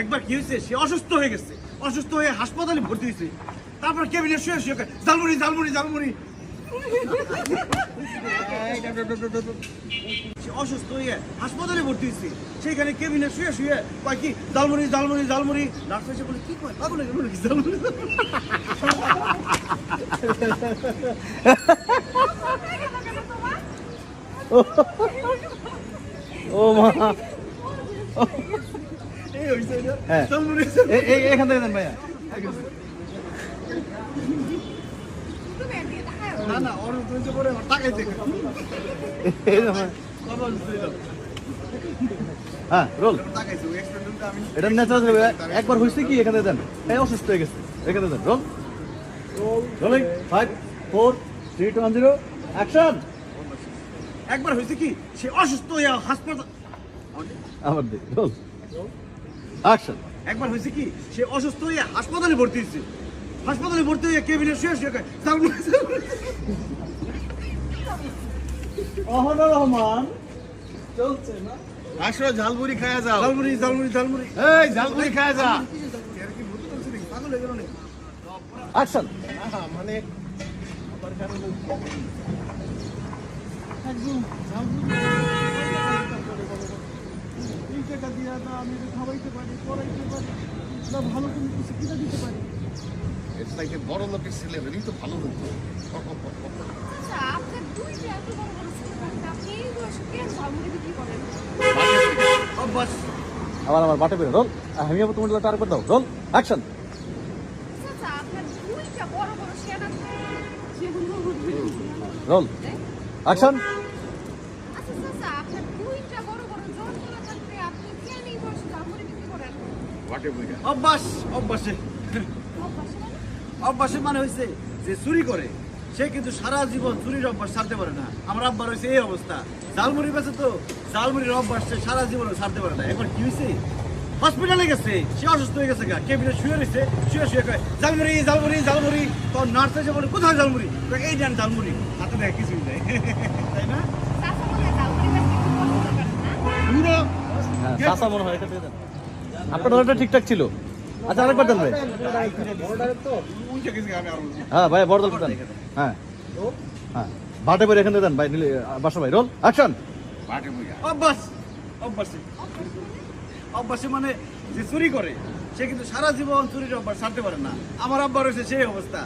একবার কি হয়েছে? সে অসুস্থ হয়ে গেছে। অসুস্থ হয়ে হাসপাতালে ভর্তি হয়েছে। তারপর কেবিনে শুয়ে শুয়ে জালমুড়ি জালমুড়ি জালমুড়ি সে অসুস্থ হয়ে হাসপাতালে ভর্তি হয়েছে। সেখানে কেবিনে শুয়ে শুয়ে কয় কি জালমুড়ি জালমুড়ি জালমুড়ি ডাক্তার এসে বলে কি কয়? পাগল হয়ে জালমুড়ি ও মা? হ্যাঁ। জালমুড়ি এ- এ- এখান থেকে দেন ভাইয়া। না না ওর পরে টাকাই দেখে এই যে ভাই। কখন ছিল। হ্যাঁ রোল। এটা ন্যাচারাল একবার হয়েছে কি এখানে দেন? এই অসুস্থ হয়ে গেছে। এখানে দেন roll. Rolling. Five four three two one zero action একবার হয়েছে কি? সে অসুস্থ হয়ে হাসপাতাল আবার দিই রোল। অ্যাকশন একবার হয়েছে কি সে অসুস্থ হয়ে হাসপাতালে ভর্তি হয়েছে। হাসপাতালে ভর্তি হয়ে কেবিনে শুয়ে শুয়ে কয়, "জালমুড়ি, জালমুড়ি।" রহমান চলছে না? আসো ঝালমুড়ি খায়া যাও। এই ঝালমুড়ি খায়া যা? পাগল হয়ে গেল নাকি? অ্যাকশন মানে এই টাকা দিয়ে না আমি এটা খাওয়াইতে পারি পড়াইতে পারি না ভালো কোনো কিছু কিনে দিতে পারি। এর থেকে বড় লোকের ছেলে হলেই তো ভালো হতো আচ্ছা, আপনার দুইটা এত বড় বড় ছেলে আপনি এই বয়সে কেন ঝালমুড়ি বিক্রি করেন? অভ্যাস। আবার আমার বাটে পেরে রোল। আমি আবার তোমার টার করে দাও রোল। অ্যাকশন আচ্ছা। যেগুলো রোল। অ্যাকশন আচ্ছা, আচ্ছা, আপনার দুইটা বড় বড় জলতলা থাকতে আপনি কেন এই বয়সে ঝালমুড়ি বিক্রি করেন? বাটে বইটা অভ্যাস অভ্যাসে। অভ্যাসে মানে? অভ্যাসের মানে হয়েছে যে চুরি করে সে কিন্তু সারা জীবন চুরির অভ্যাস ছাড়তে পারে না। আমার আব্বার হয়েছে এই অবস্থা। জালমুড়ি বেছে তো জালমুড়ির অভ্যাস সে সারা জীবন ছাড়তে পারে না। এখন কি হয়েছে হসপিটালে গেছে সে অসুস্থ হয়ে গেছে গা। কেবিনে শুয়ে রয়েছে শুয়ে শুয়ে কয় জালমুড়ি জালমুড়ি জালমুড়ি তোর নার্স এসে বলে কোথায় জালমুড়ি কয়, এই দেন জালমুড়ি হাতে দেয় কিছুই নেই। তাই না? ঝালমুড়ি? পুরো হ্যাঁ মনে হয় এটা দিয়ে দেন। আপনার অর্ডারটা ঠিকঠাক ছিল? আচ্ছা আরেকবার দেন ভাই। হ্যাঁ ভাই বড় দলটা দেন হ্যাঁ। হ্যাঁ বাটে পেরে এখানে দেন ভাই নিলে বাসা ভাই। রোল অ্যাকশন অভ্যাস অভ্যাসে। অভ্যাসে মানে যে চুরি করে সে কিন্তু সারা জীবন চুরির অভ্যাস ছাড়তে পারে না। আমার আব্বা রয়েছে সেই অবস্থা।